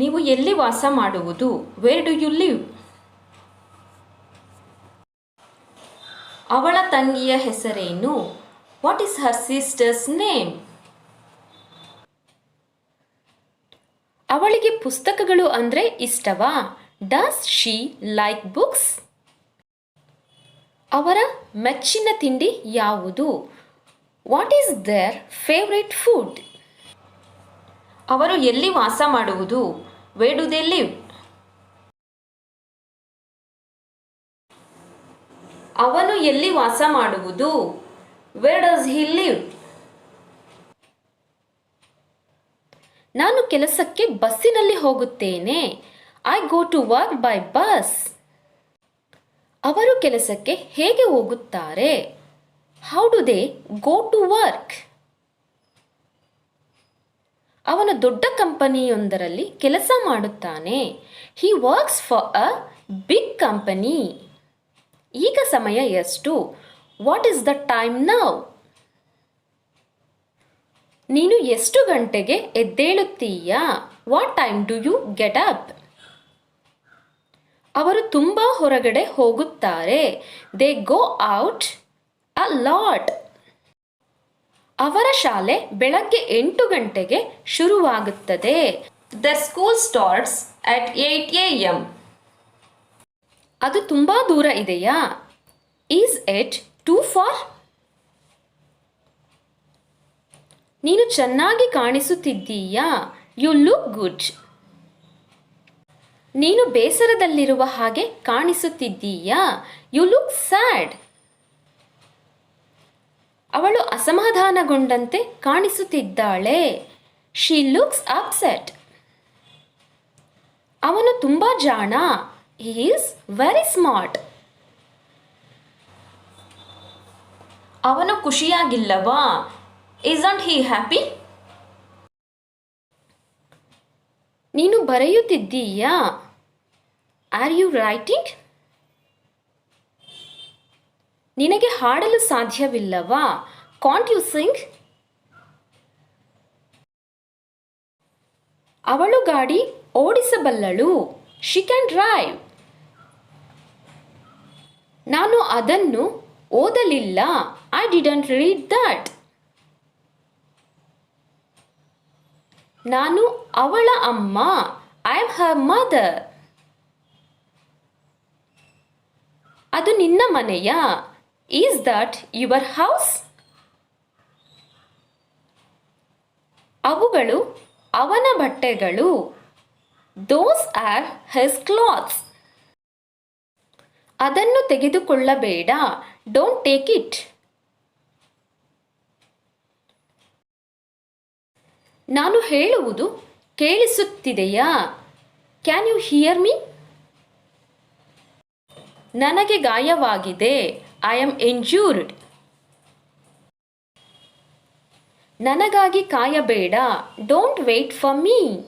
ನೀವು ಎಲ್ಲಿ ವಾಸ ಮಾಡುವುದು? ವೇರ್ ಡು ಯು ಲಿವ್ ಅವಳ ತಂಗಿಯ ಹೆಸರೇನು? What is her sister's name ಅವಳಿಗೆ ಪುಸ್ತಕಗಳು ಅಂದರೆ ಇಷ್ಟವಾ? ಡಸ್ ಶಿ ಲೈಕ್ ಬುಕ್ಸ್ ಅವರ ಮೆಚ್ಚಿನ ತಿಂಡಿ ಯಾವುದು? What is their favourite food ಅವರು ಎಲ್ಲಿ ವಾಸ ಮಾಡುವುದು? ವೇ ಡು ದೇ ಲಿವ್ ಅವನು ಎಲ್ಲಿ ವಾಸ ಮಾಡುವುದು? ವೇ ಡಸ್ ಹಿ ಲಿವ್ ನಾನು ಕೆಲಸಕ್ಕೆ ಬಸ್ಸಿನಲ್ಲಿ ಹೋಗುತ್ತೇನೆ. I go to work by bus ಅವರು ಕೆಲಸಕ್ಕೆ ಹೇಗೆ ಹೋಗುತ್ತಾರೆ? How do they go to work ಅವನು ದೊಡ್ಡ ಕಂಪನಿಯೊಂದರಲ್ಲಿ ಕೆಲಸ ಮಾಡುತ್ತಾನೆ. He works for a big company ಈಗ ಸಮಯ ಎಷ್ಟು? What is the time now ನೀನು ಎಷ್ಟು ಗಂಟೆಗೆ ಎದ್ದೇಳುತ್ತೀಯಾ? What time do you get up ಅವರು ತುಂಬ ಹೊರಗಡೆ ಹೋಗುತ್ತಾರೆ. They go out a lot ಅವರ ಶಾಲೆ ಬೆಳಗ್ಗೆ ಎಂಟು ಗಂಟೆಗೆ ಶುರುವಾಗುತ್ತದೆ. The school starts at eight a M ಅದು ತುಂಬ ದೂರ ಇದೆಯಾ? ಈಸ್ ಎಟ್ ಟೂ ಫಾರ್ ನೀನು ಚೆನ್ನಾಗಿ ಕಾಣಿಸುತ್ತಿದ್ದೀಯಾ? ಯು ಲುಕ್ ಗುಡ್ ನೀನು ಬೇಸರದಲ್ಲಿರುವ ಹಾಗೆ ಕಾಣಿಸುತ್ತಿದ್ದೀಯಾ? ಯು ಲುಕ್ ಸ್ಯಾಡ್ ಅವಳು ಅಸಮಾಧಾನಗೊಂಡಂತೆ ಕಾಣಿಸುತ್ತಿದ್ದಾಳೆ. ಶಿ ಲುಕ್ಸ್ ಅಪ್ಸೆಟ್ ಅವನು ತುಂಬ ಜಾಣ. ಈಸ್ ವೆರಿ ಸ್ಮಾರ್ಟ್ ಅವನು ಖುಷಿಯಾಗಿಲ್ಲವಾ? ಇಸಂಟ್ ಹೀ ಹ್ಯಾಪಿ ನೀನು ಬರೆಯುತ್ತಿದ್ದೀಯಾ? ಆರ್ ಯು ರೈಟಿಂಗ್ ನಿನಗೆ ಹಾಡಲು ಸಾಧ್ಯವಿಲ್ಲವಾ? ಕಾಂಟ್ ಯು ಸಿಂಗ್ ಅವಳು ಗಾಡಿ ಓಡಿಸಬಲ್ಲಳು. ಶಿ ಕ್ಯಾನ್ ಡ್ರೈವ್ ನಾನು ಅದನ್ನು ಓದಲಿಲ್ಲ. ಐ ಡಿಡಂಟ್ ರೀಡ್ ದಟ್ ನಾನು ಅವಳ ಅಮ್ಮ. ಐ ಆಮ್ ಹರ್ ಮದರ್ ಅದು ನಿನ್ನ ಮನೆಯ? ಈಸ್ ದಟ್ ಯುವರ್ ಹೌಸ್ ಅವುಗಳು ಅವನ ಬಟ್ಟೆಗಳು. ದೋಸ್ ಆರ್ ಹೆಸ್ ಕ್ಲಾತ್ಸ್ ಅದನ್ನು ತೆಗೆದುಕೊಳ್ಳಬೇಡ. ಡೋಂಟ್ ಟೇಕ್ ಇಟ್ ನಾನು ಹೇಳುವುದು ಕೇಳಿಸುತ್ತಿದೆಯಾ? ಕ್ಯಾನ್ ಯು ಹಿಯರ್ ಮೀ ನನಗೆ ಗಾಯವಾಗಿದೆ. ಐ ಆಮ್ ಎಂಜೂರ್ಡ್ ನನಗಾಗಿ ಕಾಯಬೇಡ. Don't wait for me